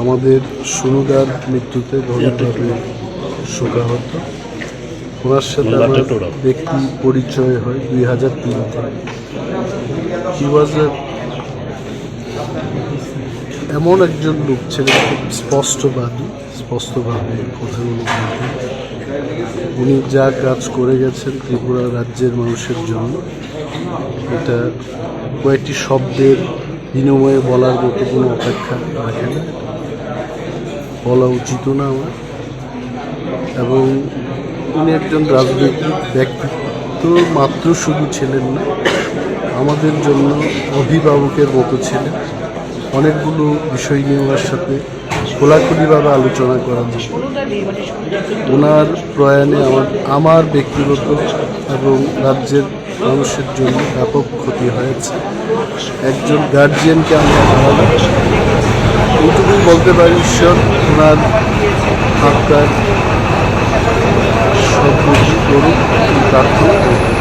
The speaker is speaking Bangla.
আমাদের সুনুদার মৃত্যুতে শোকাহত। ওনার সাথে আমার ব্যক্তি পরিচয় হয় দুই হাজার তিন থেকে। হি ওয়াজ এমন একজন লোক ছিলেন খুব স্পষ্টবাদী স্পষ্টভাবে কথাগুলো বলতেন। উনি যা কাজ করে গেছেন ত্রিপুরা রাজ্যের মানুষের জন্য এটা কয়েকটি শব্দের বিনিময়ে বলার মতো কোনো অপেক্ষা রাখে না। বলা উচিত না আমার। এবং উনি একজন রাজনৈতিক ব্যক্তিত্ব মাত্র শুধু ছিলেন না, আমাদের জন্য অভিভাবকের মতো ছিলেন। অনেকগুলো বিষয় নিয়ে ওনার সাথে খোলাখুলিভাবে আলোচনা করা যেত ওনার প্রয়াণে আমার আমার ব্যক্তিগত এবং রাজ্যের মানুষের জন্য ব্যাপক ক্ষতি হয়েছে একজন গার্জিয়ানকে আমরা হারালাম এইটুকুই বলতে পারি, ঈশ্বর ওনার সব কিছু করুক প্রার্থনা করি।